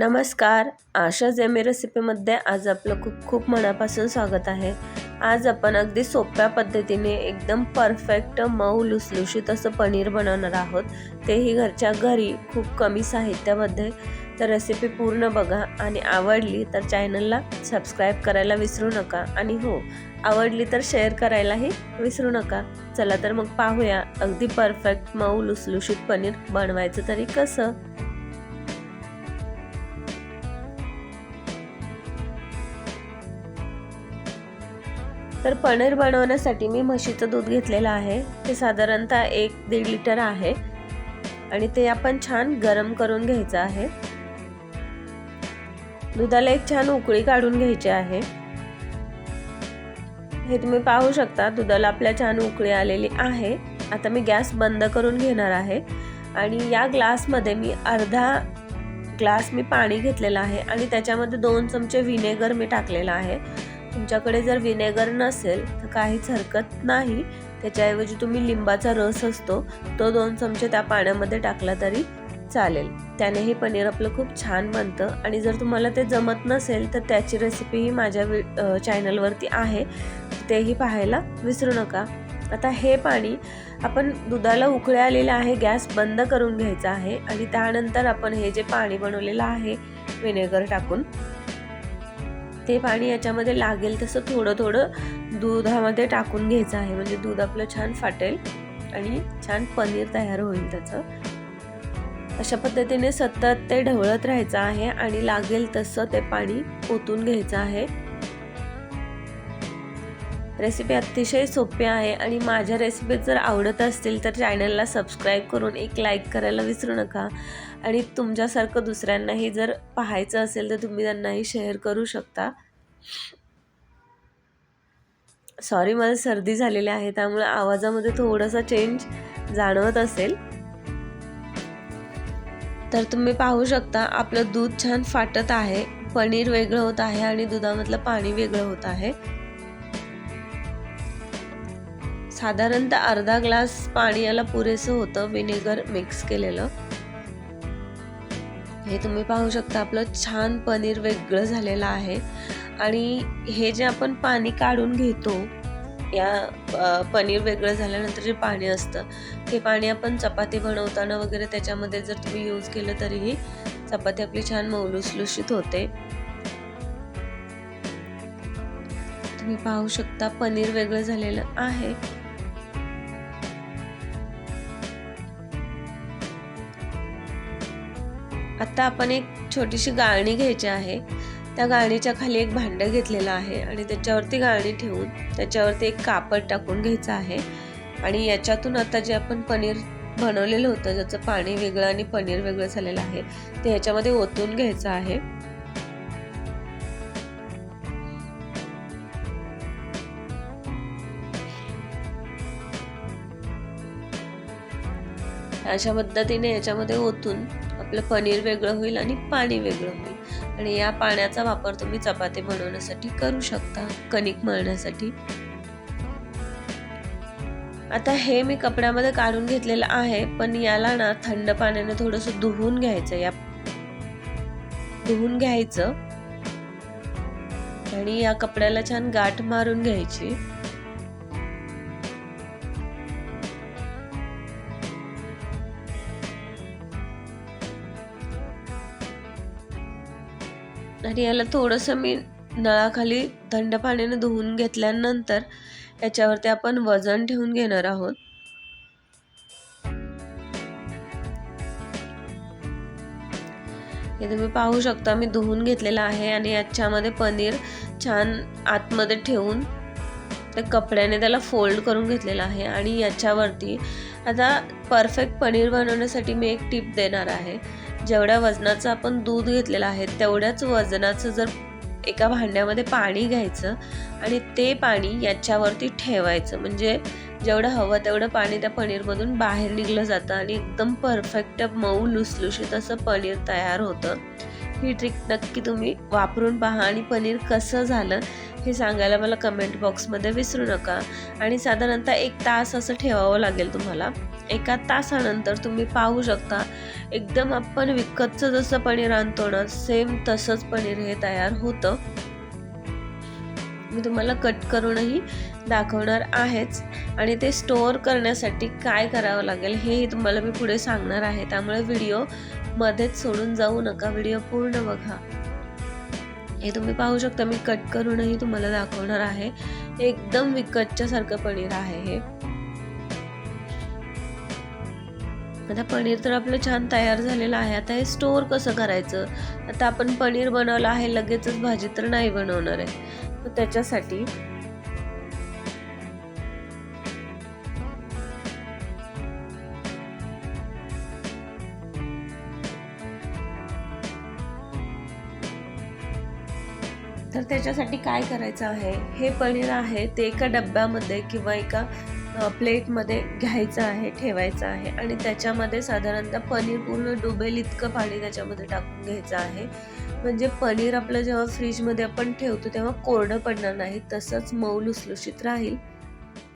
नमस्कार. आशा जेमी रेसिपीमध्ये आज आपलं खूप खूप मनापासून स्वागत आहे. आज आपण अगदी सोप्या पद्धतीने एकदम परफेक्ट मऊ लुसलुशीत असं पनीर बनवणार आहोत. तेही घरच्या घरी खूप कमी साहित्यामध्ये. तर रेसिपी पूर्ण बघा आणि आवडली तर चॅनलला सबस्क्राईब करायला विसरू नका. आणि हो आवडली तर शेअर करायलाही विसरू नका. चला तर मग पाहूया अगदी परफेक्ट मऊ लुसलुशीत पनीर बनवायचं तरी कसं? तर पनीर बनवण्यासाठी मी म्हशीचं दूध घेतलेलं आहे. ते साधारणतः एक दीड लिटर आहे. आणि ते आपण छान गरम करून घ्यायचं आहे. दुधाला एक छान उकळी काढून घ्यायची आहे. हे तुम्ही पाहू शकता दुधाला आपल्या छान उकळी आलेली आहे. आता मी गॅस बंद करून घेणार आहे. आणि या ग्लासमध्ये मी अर्धा ग्लास मी पाणी घेतलेलं आहे. आणि त्याच्यामध्ये दोन चमचे व्हिनेगर मी टाकलेलं आहे. तुमच्याकडे जर विनेगर नसेल तर काहीच हरकत नाही. त्याच्याऐवजी तुम्ही लिंबाचा रस असतो तो दोन चमचे त्या पाण्यामध्ये टाकला तरी चालेल. त्यानेही पनीर आपलं खूप छान बनतं आणि जर तुम्हाला ते जमत नसेल तर त्याची रेसिपीही माझ्या वि चॅनलवरती आहे. तेही पाहायला विसरू नका. आता हे पाणी आपण दुधाला उकळे आलेलं आहे गॅस बंद करून घ्यायचा आहे आणि त्यानंतर आपण हे जे पाणी बनवलेलं आहे विनेगर टाकून ते पाणी याच्यामध्ये लागेल तसं थोडं थोडं दुधामध्ये टाकून घ्यायचं आहे. म्हणजे दूध आपलं छान फाटेल आणि छान पनीर तयार होईल त्याचं. अशा पद्धतीने सतत ते ढवळत राहायचं आहे आणि लागेल तसं ते पाणी ओतून घ्यायचं आहे. रेसिपी अतिशय सोपी आहे आणि माझ्या रेसिपी जर आवडत असतील तर चॅनलला सबस्क्राईब करून एक लाईक करायला विसरू नका. आणि तुमच्यासारखं दुसऱ्यांनाही जर पाहायचं असेल तर तुम्ही त्यांनाही शेअर करू शकता. सॉरी मला सर्दी झालेली आहे त्यामुळे आवाजामध्ये थोडासा चेंज जाणवत असेल. तर तुम्ही पाहू शकता आपलं दूध छान फाटत आहे पनीर वेगळं होत आहे आणि दुधामधलं पाणी वेगळं होत आहे. साधारणतः अर्धा ग्लास पाणी याला पुरेसं होतं विनेगर मिक्स केलेलं. हे तुम्ही पाहू शकता आपलं छान पनीर वेगळं झालेलं आहे. आणि हे जे आपण पाणी काढून घेतो या पनीर वेगळं झाल्यानंतर जे पाणी असतं ते पाणी आपण चपाती बनवताना वगैरे त्याच्यामध्ये जर तुम्ही यूज केलं तरीही चपाती आपली छान मौलुसलुशीत होते. तुम्ही पाहू शकता पनीर वेगळं झालेलं आहे. आत्ता आपण एक छोटीशी गाळणी घ्यायची आहे. त्या गाळणीच्या खाली एक भांडं घेतलेलं आहे आणि त्याच्यावरती गाळणी ठेवून त्याच्यावरती एक कापड टाकून घ्यायचं आहे. आणि याच्यातून आता जे आपण पनीर बनवलेलं होतं ज्याचं पाणी वेगळं आणि पनीर वेगळं झालेलं आहे ते ह्याच्यामध्ये ओतून घ्यायचं आहे. अशा पद्धतीने याच्यामध्ये ओतून आपलं पनीर वेगळं होईल आणि पाणी वेगळं होईल. आणि या पाण्याचा वापर तुम्ही चपाती बनवण्यासाठी करू शकता कणिक मळण्यासाठी. आता हे मी कपड्यामध्ये काढून घेतलेलं आहे पण याला ना थंड पाण्याने थोडंसं धुवून घ्यायचं या धुवून घ्यायचं. आणि या कपड्याला छान गाठ मारून घ्यायची. आणि याला थोडंसं मी नळाखाली थंड पाण्याने धुवून घेतल्यानंतर याच्यावरती आपण वजन ठेवून घेणार आहोत. हे तुम्ही पाहू शकता मी धुवून घेतलेलं आहे आणि याच्यामध्ये पनीर छान आतमध्ये ठेवून त्या कपड्याने त्याला फोल्ड करून घेतलेला आहे आणि याच्यावरती आता परफेक्ट पनीर बनवण्यासाठी मी एक टिप देणार आहे. जेवढ्या वजनाचं आपण दूध घेतलेलं आहे तेवढ्याच वजनाचं जर एका भांड्यामध्ये पाणी घ्यायचं आणि ते पाणी याच्यावरती ठेवायचं. म्हणजे जेवढं हवं तेवढं पाणी त्या पनीरमधून बाहेर निघलं जातं आणि एकदम परफेक्ट मऊ लुसलुशीत असं पनीर तयार होतं. ही ट्रिक नक्की तुम्ही वापरून पहा आणि पनीर कसं झालं हे सांगायला मला कमेंट बॉक्समध्ये विसरू नका. आणि साधारणतः एक तास असं ठेवावं लागेल तुम्हाला. एका तासानंतर तुम्ही पाहू शकता. एकदम आपण विकतचं जसं पनीर आणतो ना सेम तसंच पनीर हे तयार होतं. मी तुम्हाला कट करूनही दाखवणार आहेच. आणि ते स्टोअर करण्यासाठी काय करावं लागेल हेही तुम्हाला मी पुढे सांगणार आहे. त्यामुळे व्हिडिओ मध्येच सोडून जाऊ नका. व्हिडिओ पूर्ण बघा. हे तुम्ही पाहू शकता. मी कट करूनही तुम्हाला दाखवणार आहे. एकदम विकतच्या सारखं पनीर आहे हे. आता पनीर तर आपलं छान तयार झालेलं आहे. आता हे स्टोअर कसं करायचं? आता आपण पनीर बनवलं आहे लगेचच भाजी तर नाही बनवणार आहे. तर त्याच्यासाठी तर त्याच्यासाठी काय करायचं आहे? हे पनीर आहे ते एका डब्यामध्ये किंवा एका प्लेटमध्ये घ्यायचं आहे ठेवायचं आहे आणि त्याच्यामध्ये साधारणतः पनीर पूर्ण डुबेल इतकं पाणी त्याच्यामध्ये टाकून घ्यायचं आहे. म्हणजे पनीर आपलं जेव्हा फ्रीजमध्ये आपण ठेवतो तेव्हा कोरडं पडणार नाही तसंच मऊ लुसलुशीत राहील.